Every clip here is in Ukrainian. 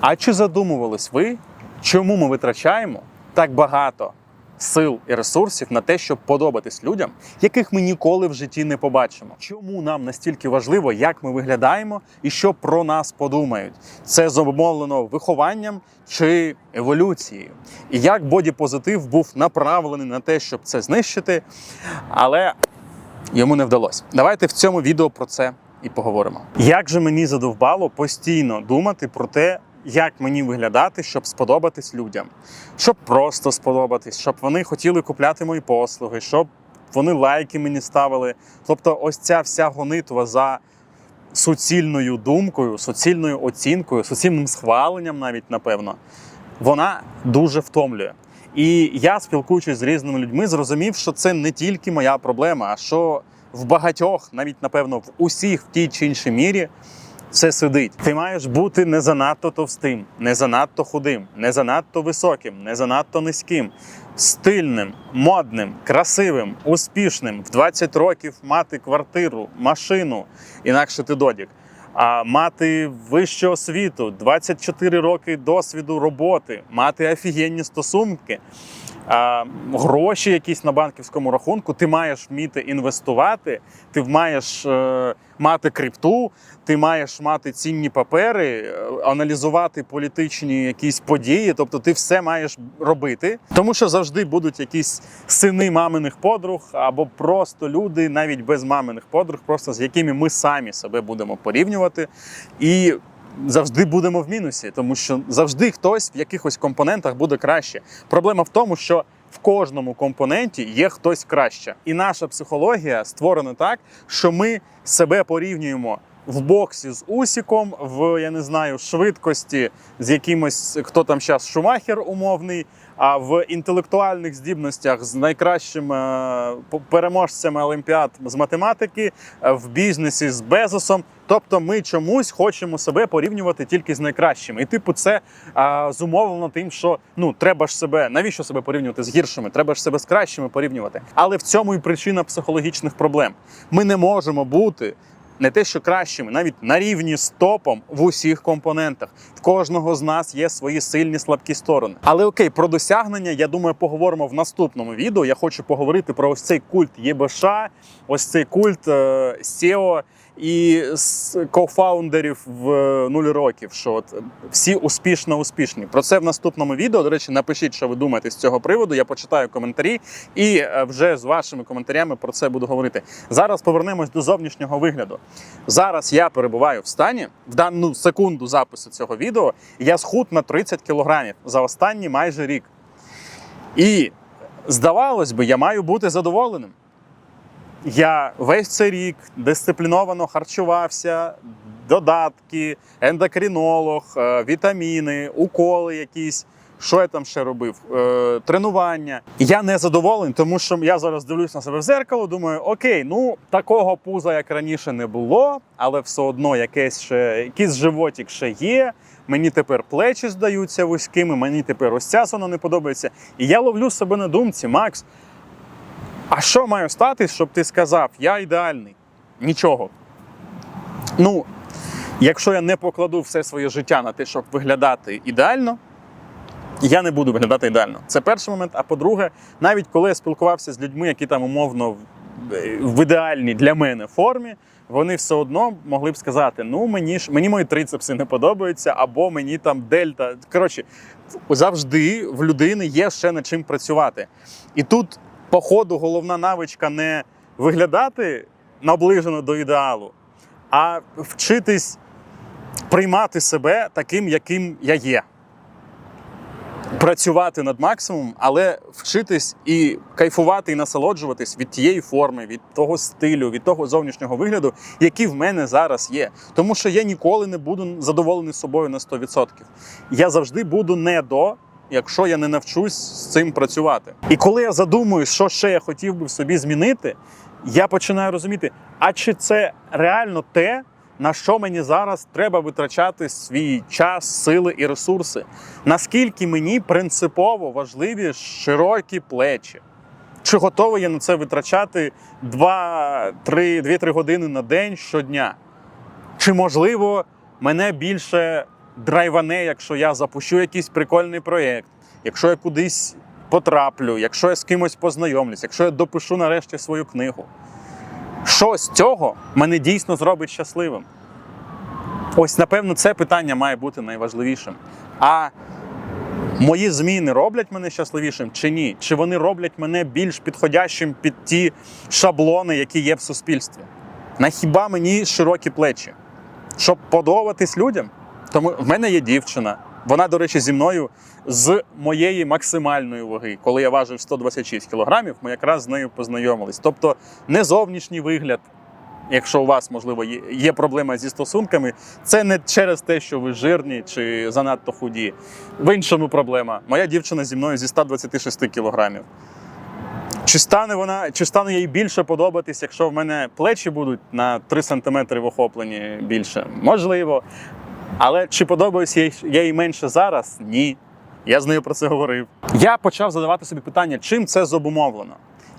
А чи задумувались ви, чому ми витрачаємо так багато сил і ресурсів на те, щоб подобатись людям, яких ми ніколи в житті не побачимо? Чому нам настільки важливо, як ми виглядаємо і що про нас подумають? Це зумовлено вихованням чи еволюцією? І як бодіпозитив був направлений на те, щоб це знищити, але йому не вдалося. Давайте в цьому відео про це і поговоримо. Як же мені задовбало постійно думати про те, як мені виглядати, щоб сподобатись людям, щоб просто сподобатись, щоб вони хотіли купляти мої послуги, щоб вони лайки мені ставили. Тобто, ось ця вся гонитва за суцільною думкою, суцільною оцінкою, суцільним схваленням, навіть напевно, вона дуже втомлює. І я, спілкуючись з різними людьми, зрозумів, що це не тільки моя проблема, а що в багатьох, навіть напевно, в усіх в тій чи іншій мірі. Все сидить. Ти маєш бути не занадто товстим, не занадто худим, не занадто високим, не занадто низьким, стильним, модним, красивим, успішним. В 20 років мати квартиру, машину, інакше ти додік. А мати вищу освіту, 24 роки досвіду роботи, мати офігенні стосунки, гроші якісь на банківському рахунку, ти маєш вміти інвестувати, ти маєш е, мати крипту, ти маєш мати цінні папери, е, аналізувати політичні якісь події. Тобто ти все маєш робити, тому що завжди будуть якісь сини маминих подруг або просто люди, навіть без маминих подруг, просто з якими ми самі себе будемо порівнювати. І завжди будемо в мінусі, тому що завжди хтось в якихось компонентах буде краще. Проблема в тому, що в кожному компоненті є хтось краще. І наша психологія створена так, що ми себе порівнюємо. В боксі з Усіком, в я не знаю, швидкості з якимось, хто там зараз Шумахер умовний, а в інтелектуальних здібностях з найкращими е, переможцями Олімпіад з математики, е, в бізнесі з Безосом. Тобто ми чомусь хочемо себе порівнювати тільки з найкращими. І типу, це а, зумовлено тим, що ну треба ж себе, навіщо себе порівнювати з гіршими? Треба ж себе з кращими порівнювати. Але в цьому і причина психологічних проблем. Ми не можемо бути. Не те, що кращими, навіть на рівні з топом в усіх компонентах. В кожного з нас є свої сильні слабкі сторони. Але окей, про досягнення я думаю, поговоримо в наступному відео. Я хочу поговорити про ось цей культ ЄБШ, ось цей культ е, SEO і з кофаундерів в е, нуль років. Що от всі успішно успішні. Про це в наступному відео. До речі, напишіть, що ви думаєте з цього приводу. Я почитаю коментарі і е, вже з вашими коментарями про це буду говорити. Зараз повернемось до зовнішнього вигляду. Зараз я перебуваю в стані в дану секунду запису цього відео. Я схуд на 30 кілограмів за останній майже рік. І здавалось би, я маю бути задоволеним. Я весь цей рік дисципліновано харчувався, додатки, ендокринолог, е, вітаміни, уколи якісь. Що я там ще робив? Е, тренування. Я не задоволений, тому що я зараз дивлюсь на себе в зеркало, думаю, окей, ну такого пуза, як раніше, не було, але все одно якесь ще, якийсь животик ще є. Мені тепер плечі здаються вузькими, мені тепер ось ця зона не подобається. І я ловлю себе на думці, Макс, а що має статись, щоб ти сказав, я ідеальний? Нічого. Ну, якщо я не покладу все своє життя на те, щоб виглядати ідеально, я не буду виглядати ідеально. Це перший момент. А по-друге, навіть коли я спілкувався з людьми, які там умовно в- ідеальній для мене формі, вони все одно могли б сказати: ну мені ж мені мої трицепси не подобаються, або мені там дельта. Коротше, завжди в людини є ще над чим працювати. І тут, по ходу, головна навичка не виглядати наближено до ідеалу, а вчитись приймати себе таким, яким я є. Працювати над максимумом, але вчитись і кайфувати і насолоджуватись від тієї форми, від того стилю, від того зовнішнього вигляду, який в мене зараз є. Тому що я ніколи не буду задоволений собою на 100%. Я завжди буду не до, якщо я не навчусь з цим працювати. І коли я задумуюсь, що ще я хотів би собі змінити, я починаю розуміти, а чи це реально те, на що мені зараз треба витрачати свій час, сили і ресурси? Наскільки мені принципово важливі широкі плечі? Чи готовий я на це витрачати 2-3 години на день щодня? Чи можливо мене більше драйване, якщо я запущу якийсь прикольний проєкт, якщо я кудись потраплю, якщо я з кимось познайомлюсь, якщо я допишу нарешті свою книгу. Що з цього мене дійсно зробить щасливим? Ось, напевно, це питання має бути найважливішим. А мої зміни роблять мене щасливішим чи ні? Чи вони роблять мене більш підходящим під ті шаблони, які є в суспільстві? На хіба мені широкі плечі? Щоб подобатись людям? Тому в мене є дівчина. Вона, до речі, зі мною з моєї максимальної ваги. Коли я важив 126 кілограмів, ми якраз з нею познайомились. Тобто не зовнішній вигляд, якщо у вас, можливо, є- проблема зі стосунками, це не через те, що ви жирні чи занадто худі. В іншому проблема. Моя дівчина зі мною зі 126 кілограмів. Чи стане вона, чи стане їй більше подобатись, якщо в мене плечі будуть на 3 см в охопленні більше? Можливо. Але чи подобаюся я їй менше зараз? Ні. Я з нею про це говорив. Я почав задавати собі питання, чим це зобумовлено.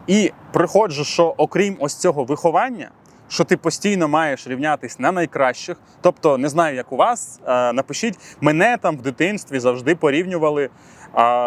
І приходжу, що окрім ось цього виховання, що ти постійно маєш рівнятись на найкращих. Тобто, не знаю, як у вас, е, напишіть, мене там в дитинстві завжди порівнювали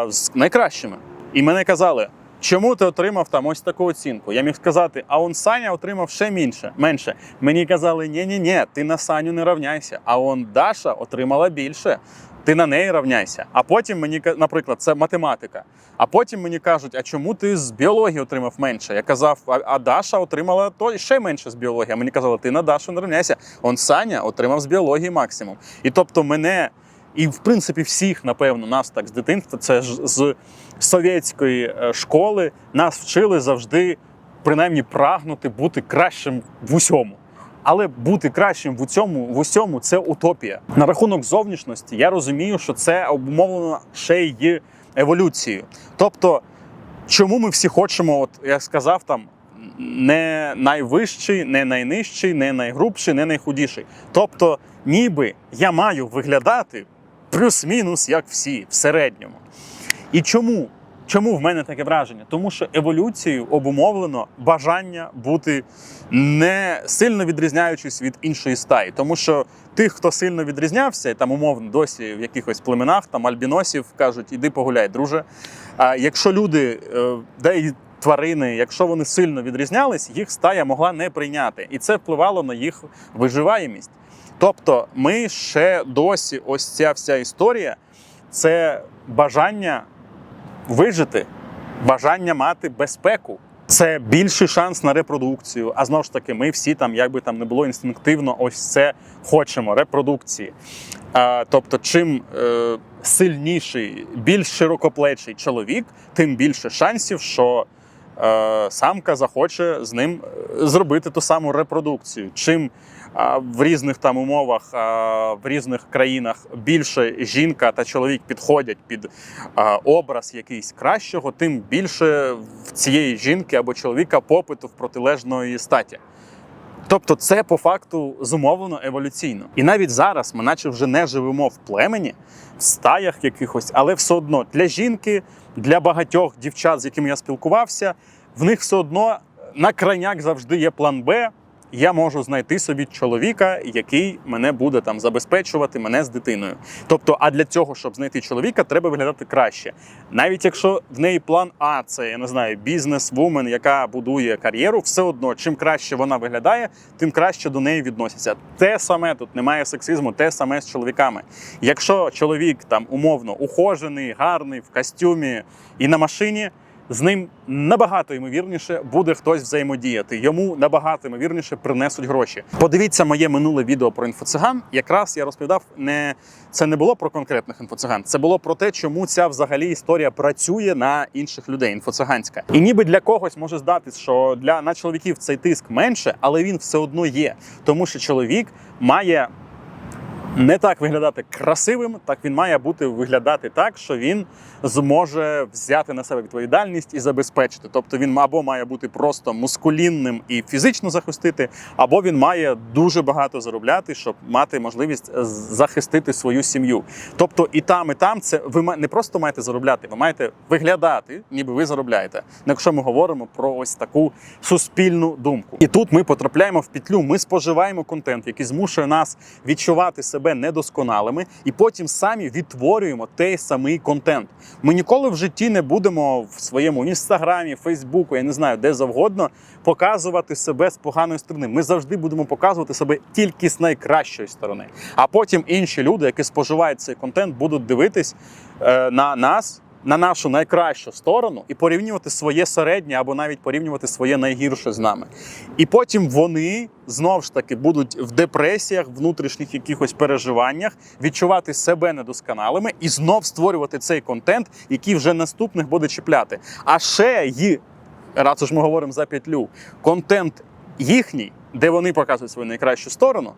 з найкращими. І мене казали, чому ти отримав там ось таку оцінку? Я міг сказати, а он Саня отримав ще менше. менше. Мені казали, ні ні ні ти на Саню не равняйся. А он Даша отримала більше. Ти на неї равняйся. А потім мені, наприклад, це математика. А потім мені кажуть, а чому ти з біології отримав менше? Я казав, а, Даша отримала то ще менше з біології. А мені казали, ти на Дашу не рівняйся. Он Саня отримав з біології максимум. І тобто мене, і в принципі всіх, напевно, нас так з дитинства, це ж з совєтської е, школи, нас вчили завжди принаймні прагнути бути кращим в усьому. Але бути кращим в усьому, в усьому це утопія. На рахунок зовнішності я розумію, що це обумовлено ще й еволюцією. Тобто, чому ми всі хочемо, от я сказав там. Не найвищий, не найнижчий, не найгрубший, не найхудіший. Тобто, ніби я маю виглядати плюс-мінус, як всі, в середньому. І чому? Чому в мене таке враження? Тому що еволюцією обумовлено бажання бути не сильно відрізняючись від іншої стаї. Тому що тих, хто сильно відрізнявся, там умовно досі в якихось племенах, там альбіносів кажуть, іди погуляй, друже. А якщо люди, е, де і тварини, якщо вони сильно відрізнялись, їх стая могла не прийняти. І це впливало на їх виживаємість. Тобто, ми ще досі, ось ця вся історія це бажання вижити, бажання мати безпеку. Це більший шанс на репродукцію. А знову ж таки, ми всі там, як би там не було інстинктивно, ось це хочемо репродукції. А, тобто, чим е, сильніший, більш широкоплечий чоловік, тим більше шансів, що самка захоче з ним е, зробити ту саму репродукцію. Чим а, в різних там умовах, в різних країнах більше жінка та чоловік підходять під образ якийсь кращого, тим більше в цієї жінки або чоловіка попиту в протилежної статі. Тобто це по факту зумовлено еволюційно. І навіть зараз ми наче вже не живемо в племені, в стаях якихось, але все одно для жінки, для багатьох дівчат, з якими я спілкувався, в них все одно на крайняк завжди є план Б. Я можу знайти собі чоловіка, який мене буде там забезпечувати, мене з дитиною. Тобто, а для цього, щоб знайти чоловіка, треба виглядати краще. Навіть якщо в неї план А, це я не знаю, бізнес-вумен, яка будує кар'єру, все одно, чим краще вона виглядає, тим краще до неї відносяться. Те саме тут немає сексизму, те саме з чоловіками. Якщо чоловік там умовно ухожений, гарний в костюмі і на машині. З ним набагато ймовірніше буде хтось взаємодіяти. Йому набагато ймовірніше принесуть гроші. Подивіться моє минуле відео про інфоциган. Якраз я розповідав, не це не було про конкретних інфоциган, це було про те, чому ця взагалі історія працює на інших людей. Інфоциганська. І ніби для когось може здатись, що для на чоловіків цей тиск менше, але він все одно є, тому що чоловік має не так виглядати красивим, так він має бути виглядати так, що він зможе взяти на себе відповідальність і забезпечити. Тобто він або має бути просто мускулінним і фізично захистити, або він має дуже багато заробляти, щоб мати можливість е, захистити свою сім'ю. Тобто і там, і там це ви не просто маєте заробляти, ви маєте виглядати, ніби ви заробляєте. Ну, Якщо ми говоримо про ось таку суспільну думку, і тут ми потрапляємо в петлю. Ми споживаємо контент, який змушує нас відчувати себе себе недосконалими і потім самі відтворюємо той самий контент. Ми ніколи в житті не будемо в своєму інстаграмі, Фейсбуку, я не знаю, де завгодно показувати себе з поганої сторони. Ми завжди будемо показувати себе тільки з найкращої сторони. А потім інші люди, які споживають цей контент, будуть дивитись е, на нас. На нашу найкращу сторону і порівнювати своє середнє або навіть порівнювати своє найгірше з нами. І потім вони знов ж таки будуть в депресіях, внутрішніх якихось переживаннях, відчувати себе недосконалими і знов створювати цей контент, який вже наступних буде чіпляти. А ще й раз уж ми говоримо за петлю, контент їхній, де вони показують свою найкращу сторону.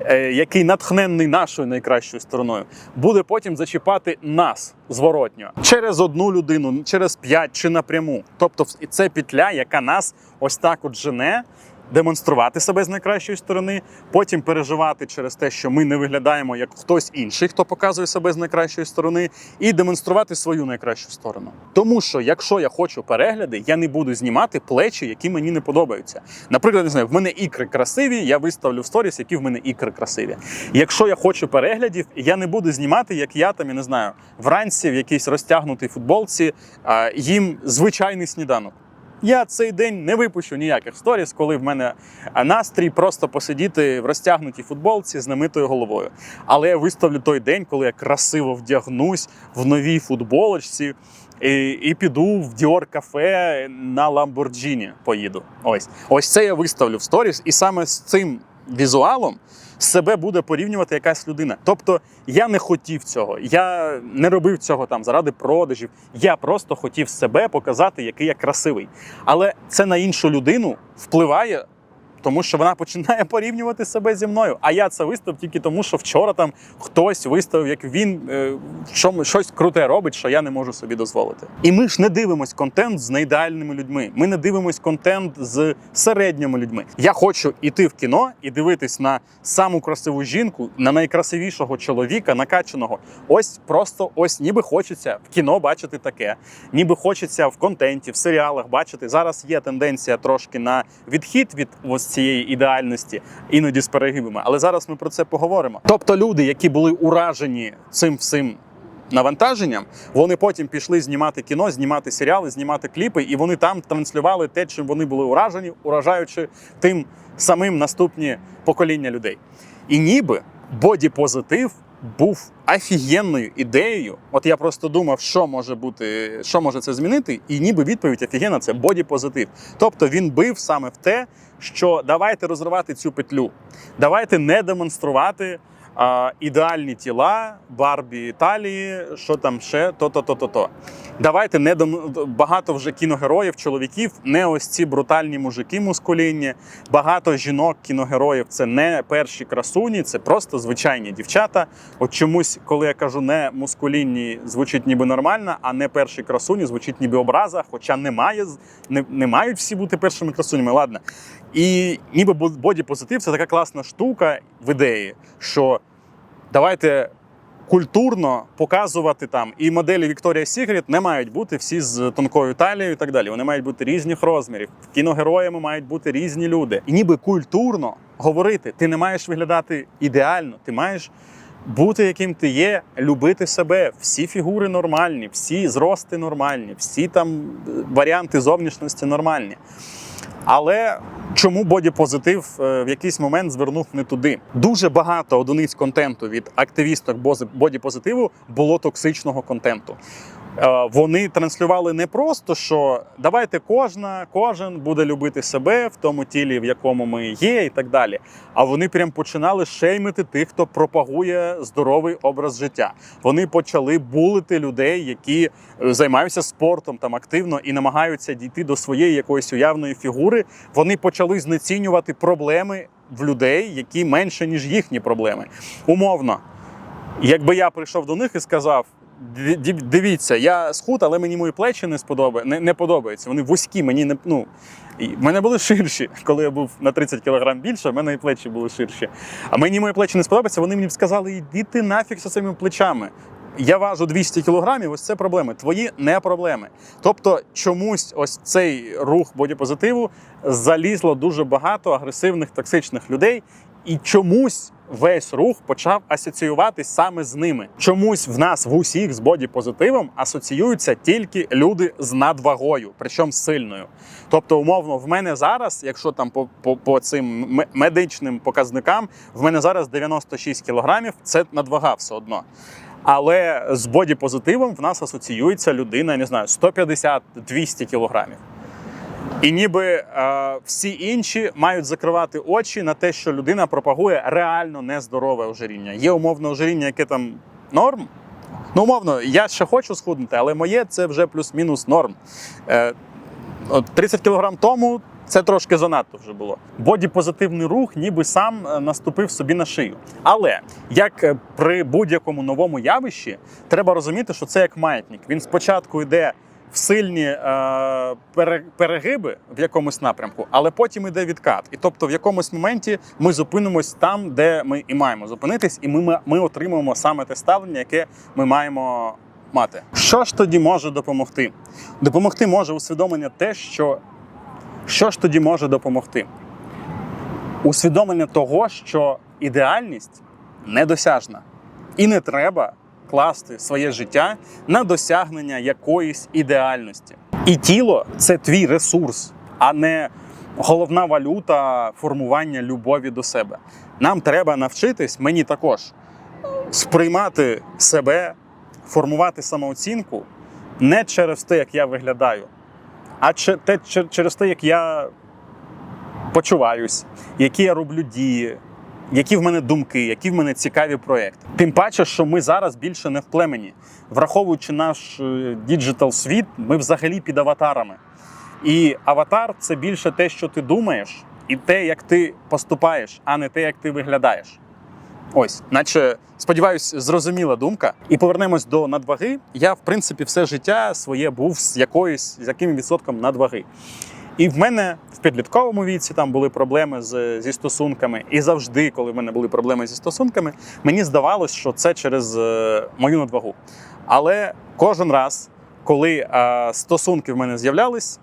Е, Який натхненний нашою найкращою стороною, буде потім зачіпати нас зворотньо через одну людину, через п'ять чи напряму. Тобто, це петля, яка нас ось так от жене демонструвати себе з найкращої сторони, потім переживати через те, що ми не виглядаємо як хтось інший, хто показує себе з найкращої сторони, і демонструвати свою найкращу сторону. Тому що, якщо я хочу перегляди, я не буду знімати плечі, які мені не подобаються. Наприклад, не знаю, в мене ікри красиві, я виставлю в сторіс, які в мене ікри красиві. Якщо я хочу переглядів, я не буду знімати, як я там, я не знаю, вранці в якійсь розтягнутій футболці їм звичайний сніданок. Я цей день не випущу ніяких сторіс, коли в мене настрій просто посидіти в розтягнутій футболці з намитою головою. Але я виставлю той день, коли я красиво вдягнусь в новій футболочці і, і піду в Dior кафе на Ламборджіні. Поїду. Ось ось це я виставлю в сторіс, і саме з цим візуалом. Себе буде порівнювати якась людина. Тобто я не хотів цього, я не робив цього там заради продажів. Я просто хотів себе показати, який я красивий. Але це на іншу людину впливає, тому що вона починає порівнювати себе зі мною. А я це виставив тільки тому, що вчора там хтось виставив, як він е, що, щось круте робить, що я не можу собі дозволити. І ми ж не дивимось контент з неідеальними людьми. Ми не дивимось контент з середніми людьми. Я хочу іти в кіно і дивитись на саму красиву жінку, на найкрасивішого чоловіка, накачаного. Ось просто ось ніби хочеться в кіно бачити таке, ніби хочеться в контенті, в серіалах бачити. Зараз є тенденція трошки на відхід від ось цієї ідеальності, іноді з перегибами. Але зараз ми про це поговоримо. Тобто, люди, які були уражені цим всім. Навантаженням вони потім пішли знімати кіно, знімати серіали, знімати кліпи, і вони там транслювали те, чим вони були уражені, уражаючи тим самим наступні покоління людей. І ніби боді-позитив був офігенною ідеєю. От я просто думав, що може бути, що може це змінити, і ніби відповідь офігенна це боді-позитив. Тобто він бив саме в те, що давайте розривати цю петлю, давайте не демонструвати. Ідеальні тіла, Барбі Італії, що там ще, то-то, то-то, то. Давайте не дом... багато вже кіногероїв, чоловіків, не ось ці брутальні мужики мускулінні. Багато жінок, кіногероїв це не перші красуні, це просто звичайні дівчата. От чомусь, коли я кажу не мускулінні, звучить ніби нормально, а не перші красуні, звучить ніби образа, хоча немає, не, не мають всі бути першими красунями. Ладно. І ніби боді-позитив це така класна штука в ідеї, що давайте культурно показувати там і моделі Вікторія Сігріт не мають бути всі з тонкою талією і так далі. Вони мають бути різних розмірів. Кіногероями мають бути різні люди. І ніби культурно говорити, ти не маєш виглядати ідеально, ти маєш. Бути яким ти є, любити себе, всі фігури нормальні, всі зрости нормальні, всі там е, варіанти зовнішності нормальні. Але чому бодіпозитив е, в якийсь момент звернув не туди? Дуже багато одиниць контенту від активісток бодіпозитиву було токсичного контенту. Е, Вони транслювали не просто, що давайте кожна, кожен буде любити себе в тому тілі, в якому ми є, і так далі. А вони прям починали шеймити тих, хто пропагує здоровий образ життя. Вони почали булити людей, які е, займаються спортом там активно і намагаються дійти до своєї якоїсь уявної фігури. Вони почали знецінювати проблеми в людей, які менше ніж їхні проблеми. Умовно, якби я прийшов до них і сказав. «Ді- ді- Дивіться, я схуд, але мені мої плечі не сподобає, не, не подобаються. Вони вузькі, мені не ну. В мене були ширші. Коли я був на 30 кг більше, в мене і плечі були ширші. А мені мої плечі не сподобаються, вони мені б сказали, іди ти нафіг зі своїми плечами. Я важу 200 кілограмів, ось це проблеми. Твої не проблеми. Тобто, чомусь ось цей рух бодіпозитиву залізло дуже багато агресивних, токсичних людей, і чомусь весь рух почав асоціюватись саме з ними. Чомусь в нас в усіх з бодіпозитивом асоціюються тільки люди з надвагою, причому сильною. Тобто, умовно, в мене зараз, якщо там по, по, по цим медичним показникам, в мене зараз 96 кілограмів, це надвага все одно. Але з бодіпозитивом в нас асоціюється людина, я не знаю, 150-200 кілограмів. І ніби е, всі інші мають закривати очі на те, що людина пропагує реально нездорове ожиріння. Є умовне ожиріння, яке там норм. Ну, умовно, я ще хочу схуднути, але моє це вже плюс-мінус норм. Е, от 30 кілограм тому це трошки занадто вже було. Бодіпозитивний рух, ніби сам е, наступив собі на шию. Але як е, при будь-якому новому явищі, треба розуміти, що це як маятник. Він спочатку йде в сильні е, перегиби в якомусь напрямку, але потім йде відкат. І тобто, в якомусь моменті ми зупинимось там, де ми і маємо зупинитись, і ми, ми отримуємо саме те ставлення, яке ми маємо мати. Що ж тоді може допомогти? Допомогти може усвідомлення те, що що ж тоді може допомогти? Усвідомлення того, що ідеальність недосяжна, і не треба класти своє життя на досягнення якоїсь ідеальності. І тіло це твій ресурс, а не головна валюта формування любові до себе. Нам треба навчитись, мені також, сприймати себе, формувати самооцінку не через те, як я виглядаю, а через те, як я почуваюсь, які я роблю дії, які в мене думки, які в мене цікаві проекти. Тим паче, що ми зараз більше не в племені. Враховуючи наш діджитал світ, ми взагалі під аватарами. І аватар це більше те, що ти думаєш, і те, як ти поступаєш, а не те, як ти виглядаєш. Ось, наче сподіваюсь, зрозуміла думка. І повернемось до надваги. Я, в принципі, все життя своє був з якоюсь з яким відсотком надваги. І в мене в підлітковому віці там були проблеми з, зі стосунками. І завжди, коли в мене були проблеми зі стосунками, мені здавалось, що це через е, мою надвагу. Але кожен раз, коли е, стосунки в мене з'являлись,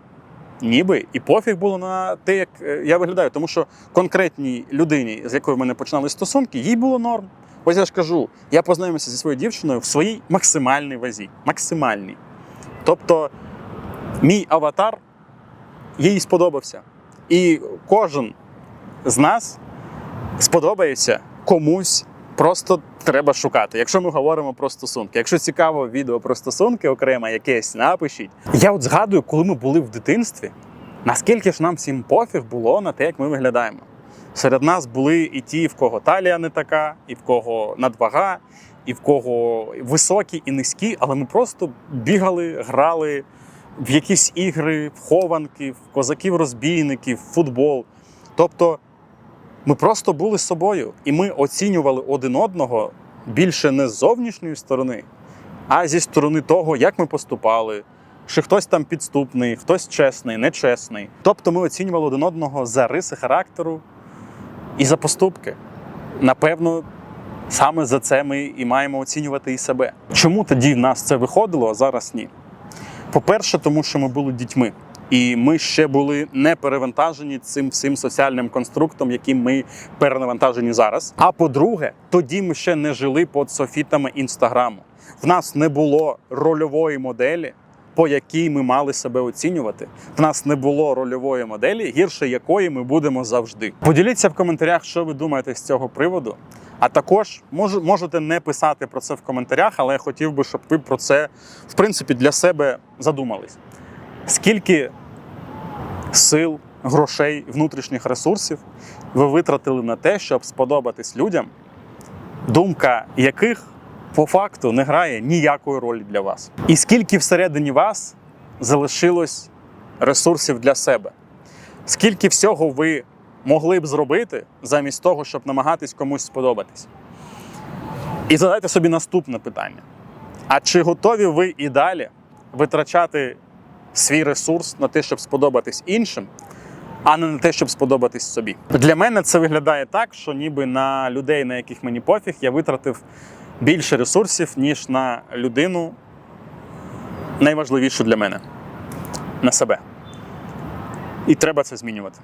ніби і пофіг було на те, як е, я виглядаю. Тому що конкретній людині, з якою в мене починали стосунки, їй було норм. Ось я ж кажу, я познайомився зі своєю дівчиною в своїй максимальній вазі. Максимальній. Тобто, мій аватар їй сподобався. І кожен з нас сподобається комусь. Просто треба шукати. Якщо ми говоримо про стосунки. Якщо цікаво відео про стосунки окремо якесь, напишіть. Я от згадую, коли ми були в дитинстві, наскільки ж нам всім пофіг було на те, як ми виглядаємо. Серед нас були і ті, в кого талія не така, і в кого надвага, і в кого високі і низькі, але ми просто бігали, грали в якісь ігри, в хованки, в козаків-розбійників, в футбол. Тобто ми просто були собою, і ми оцінювали один одного більше не з зовнішньої сторони, а зі сторони того, як ми поступали, чи хтось там підступний, хтось чесний, нечесний. Тобто ми оцінювали один одного за риси характеру і за поступки. Напевно, саме за це ми і маємо оцінювати і себе. Чому тоді в нас це виходило, а зараз ні? По-перше, тому що ми були дітьми. І ми ще були не перевантажені цим всім соціальним конструктом, яким ми перенавантажені зараз. А по-друге, тоді ми ще не жили під софітами інстаграму. В нас не було рольової моделі, по якій ми мали себе оцінювати. В нас не було рольової моделі, гірше якої ми будемо завжди. Поділіться в коментарях, що ви думаєте з цього приводу. А також мож- можете не писати про це в коментарях, але я хотів би, щоб ви про це в принципі для себе задумались. Скільки сил, грошей, внутрішніх ресурсів ви витратили на те, щоб сподобатись людям, думка яких по факту не грає ніякої ролі для вас? І скільки всередині вас залишилось ресурсів для себе? Скільки всього ви могли б зробити замість того, щоб намагатись комусь сподобатись? І задайте собі наступне питання: а чи готові ви і далі витрачати свій ресурс на те, щоб сподобатись іншим, а не на те, щоб сподобатись собі? Для мене це виглядає так, що ніби на людей, на яких мені пофіг, я витратив більше ресурсів, ніж на людину найважливішу для мене на себе. І треба це змінювати.